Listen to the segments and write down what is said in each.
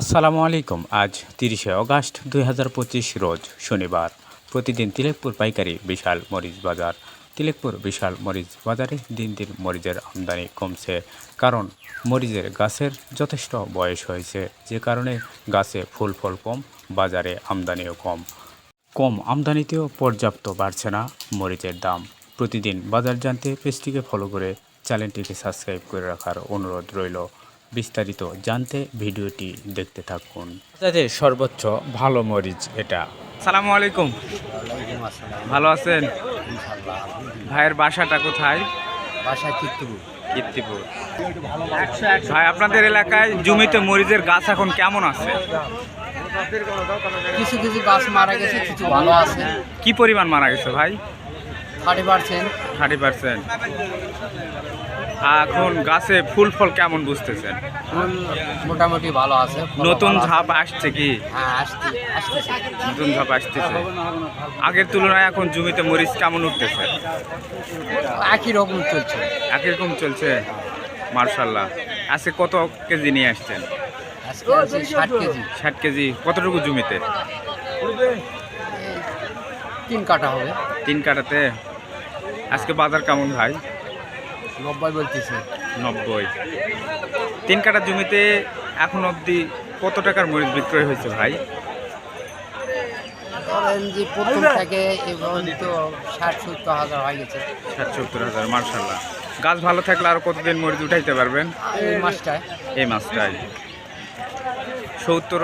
আসসালামু আলাইকুম। আজ তিরিশে অগাস্ট দুই রোজ শনিবার। প্রতিদিন তিলেকপুর পাইকারি বিশাল মরিচ বাজার। তিলেকপুর বিশাল মরিচ বাজারে দিন দিন মরিচের আমদানি কমছে। কারণ মরিচের গাছের যথেষ্ট বয়স হয়েছে। যে কারণে গাছে ফুল ফল কম, বাজারে আমদানিও কম। কম আমদানিতেও পর্যাপ্ত বাড়ছে না মরিচের দাম। প্রতিদিন বাজার জানতে পেজটিকে ফলো করে চ্যানেলটিকে সাবস্ক্রাইব করে রাখার অনুরোধ রইল। বিস্তারিত জানতে ভিডিওটি দেখতে থাকুন। তাদের সর্বোচ্চ ভালো মরিচ এটা। সালামু আলাইকুম। ভালো আছেন? ভাইয়ের বাসাটা কোথায়? বাসা কীর্তিপুর কীর্তিপুর ভাই আপনাদের এলাকায় জমিতে মরিচের গাছ এখন কেমন আছে? কিছু কিছু গাছ মারা গেছে কিছু ভালো আছে। কি পরিমাণ মারা গেছে ভাই? থার্টি পার্সেন্ট থার্টি পার্সেন্ট এখন গাছে ফুল ফল কেমন বুঝতেছেন? ফুল মোটামুটি ভালো আছে নতুন। ঝাপ আসছে কি? হ্যাঁ আসতেছে। নতুন ঝাপ আসতেছে। আগের তুলনায় এখন জমিতে মরিচ কেমন উঠতেছে? একই রকম চলছে। একই রকম চলছে? মার্শাল্লাহ। আজকে কত কেজি নিয়ে আসছেন? ষাট কেজি। ষাট কেজি। কতটুকু জমিতে? তিন কাটা হবে। তিন কাটাতে আজকে বাজার কেমন ভাই? নব্বই বলতেছে। নব্বই। তিন কাটা জমিতে এখন অবধি কত টাকার মরিচ বিক্রয় হয়েছে ভাই? যে প্রথম থেকে এবং তো ষাট সত্তর হাজার হয়ে গেছে। ষাট সত্তর হাজার মার্শাল্লাহ গাছ ভালো থাকলে আর কতদিন মরিচ উঠাইতে পারবেন? এই মাসটায়। এই মাছটাই সত্তর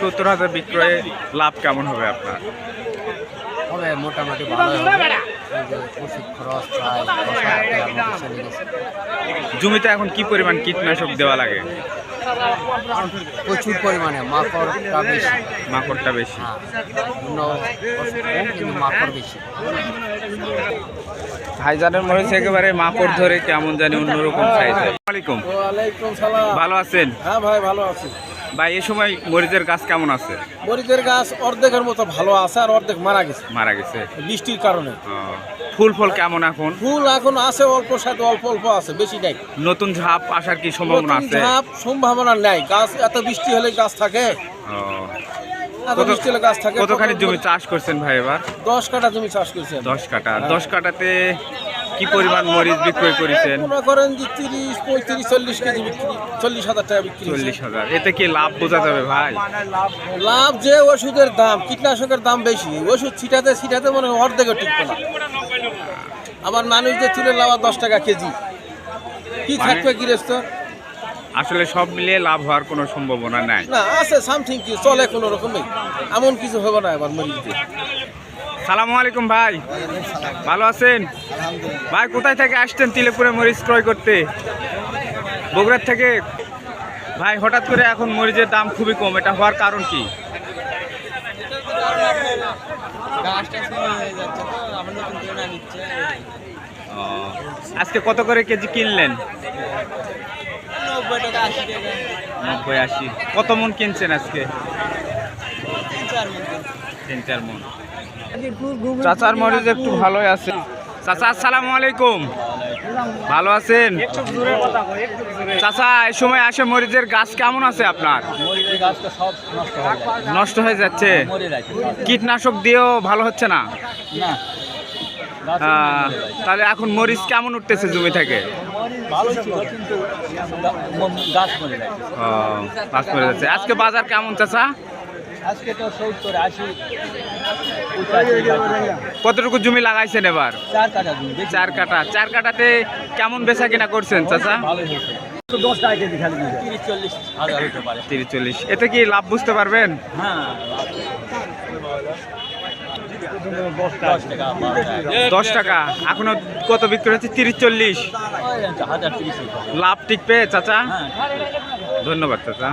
সত্তর হাজার বিক্রয়ে লাভ কেমন হবে আপনার? মোটামুটি ভালো ওষুধ খরচ জমিতে এখন কি পরিমাণ কীটনাশক দেওয়া লাগে? প্রচুর পরিমাণে মাকড়টা বেশি। মাকড়টা বেশি। হ্যাঁ মাকড় বেশি। ভাইজানের মরিচ একেবারে মাকড় ধরে কেমন জানি অন্যরকম সাইজ আলাইকুম ওয়ালাইকুম সালাম। ভালো আছেন? হ্যাঁ ভাই ভালো আছি। ভাই এই সময় মরিচের গাছ কেমন আছে? মরিচের গাছ অর্ধেকের মতো ভালো আছে আর অর্ধেক মারা গেছে। মারা গেছে? বৃষ্টির কারণে। ফুল ফল কেমন এখন? ফুল এখন আছে অল্প সাথে অল্প অল্প আছে বেশি নাই। নতুন ঝাপ আসার কি সম্ভাবনা আছে? ঝাপ সম্ভাবনা নাই। গাছ এত বৃষ্টি হলে গাছ থাকে কতখানি জমি চাষ করছেন ভাই এবার? দশ কাটা জমি চাষ করছে দশ কাটা দশ কাটাতে কি পরিমাণ মরিচ বিক্রয় করেছেন? মনে করেন যে তিরিশ পঁয়ত্রিশ চল্লিশ কেজি বিক্রি চল্লিশ হাজার টাকা বিক্রি চল্লিশ হাজার। এতে কি লাভ বোঝা যাবে ভাই? লাভ যে ওষুধের দাম কীটনাশকের দাম বেশি। ওষুধ ছিটাতে ছিটাতে মনে হয় অর্ধেকও টিকবে না। আবার মানুষদের তুলে লাভ দশ টাকা কেজি। কি মানে- থাকবে গৃহস্থ? আসলে সব মিলিয়ে লাভ হওয়ার কোনো সম্ভাবনা নাই। না আছে সামথিং কি চলে কোনো রকমই এমন কিছু হবে না এবার মরিচতে সালামু আলাইকুম ভাই। ভালো আছেন? ভাই, কোথায় থেকে আসছেন তিলেপুরে মরিচ ক্রয় করতে? বগুড়ার থেকে? ভাই, হঠাৎ করে এখন মরিচের দাম খুবই কম, এটা হওয়ার কারণ কি? আজকে কত করে কেজি কিনলেন? নব্বই, আশি। কত মন কিনছেন আজকে? তিন, চার মন। চাচার মরিচ একটু ভালোই আছে। চাচা, আসসালামু আলাইকুম। ভালো আছেন? চাচা, এই সময় আসে মরিচের গাছ কেমন আছে আপনার? নষ্ট হয়ে যাচ্ছে। কীটনাশক দিয়েও ভালো হচ্ছে না? তাহলে এখন মরিচ কেমন উঠতেছে জমি থেকে? আজকে বাজার কেমন, চাচা? আজকে তো কতটুকু জমি লাগাইছেন এবার? চার কাটা চার কাটাতে কেমন বেচা কিনা করছেন চাচা? তিরিশ চল্লিশ এতে কি লাভ বুঝতে পারবেন? হ্যাঁ দশ টাকা। এখনও কত বিক্রি হচ্ছে? তিরিশ চল্লিশ। লাভ টিকবে চাচা? হ্যাঁ। ধন্যবাদ চাচা।